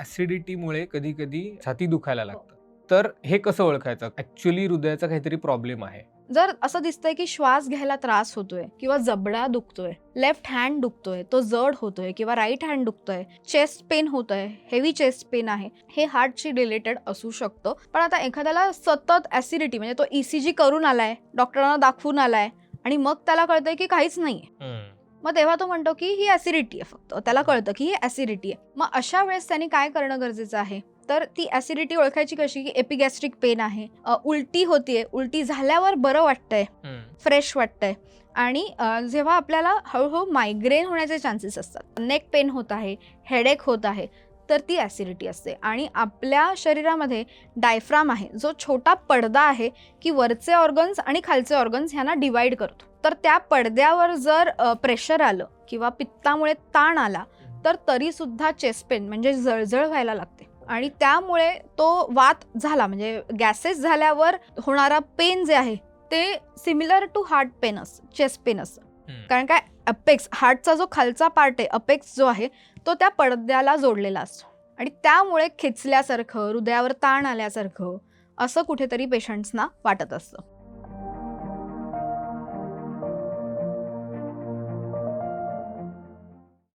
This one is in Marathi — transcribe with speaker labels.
Speaker 1: ऍसिडिटीमुळे कधी कधी छाती दुखायला लागतं. तर हे कसं ओळखायचं? ऍक्च्युली हृदयाचा काहीतरी प्रॉब्लेम आहे.
Speaker 2: जर असं दिसतंय की श्वास घ्यायला त्रास होतोय किंवा जबडा दुखतोय लेफ्ट हँड दुखतोय तो जड होतोय किंवा राईट हँड दुखतोय चेस्ट पेन होतोय हेवी चेस्ट पेन आहे हे हार्टशी रिलेटेड असू शकतं. पण आता एखाद्याला सतत ऍसिडिटी म्हणजे तो ईसीजी करून आलाय डॉक्टरांना दाखवून आलाय आणि मग त्याला कळतंय की काहीच नाहीये. मग तेव्हा तो म्हणतो की ही ऍसिडिटी आहे फक्त. त्याला कळतं की ही ऍसिडिटी आहे. मग अशा वेळेस त्यांनी काय करणं गरजेचं आहे? तर ती ऍसिडिटी ओळखायची कशी? की एपिगॅस्ट्रिक पेन आहे उलटी होतीये. उलटी झाल्यावर बरं वाटतंय. फ्रेश वाटतंय. आणि जेव्हा आपल्याला हळूहळू मायग्रेन होण्याचे चान्सेस असतात. नेक पेन होत आहे. हेडेक होत आहे. तर ती ॲसिडिटी असते. आणि आपल्या शरीरामध्ये डायफ्राम आहे जो छोटा पडदा आहे की वरचे ऑर्गन्स आणि खालचे ऑर्गन्स ह्यांना डिवाईड करतो. तर त्या पडद्यावर जर प्रेशर आलं किंवा पित्तामुळे ताण आला तर तरीसुद्धा चेस्ट पेन म्हणजे जळजळ व्हायला लागते. आणि त्यामुळे तो वात झाला म्हणजे गॅसेस झाल्यावर होणारा पेन जे आहे ते सिमिलर टू हार्ट पेन असतं चेस्ट पेन असतं कारण काय अपेक्स हार्टचा जो खालचा पार्ट आहे अपेक्स जो आहे तो त्या पडद्याला जोडलेला असतो. आणि त्यामुळे खेचल्यासारखं हृदयावर ताण आल्यासारखं असं कुठेतरी पेशंट्सना वाटत असतं.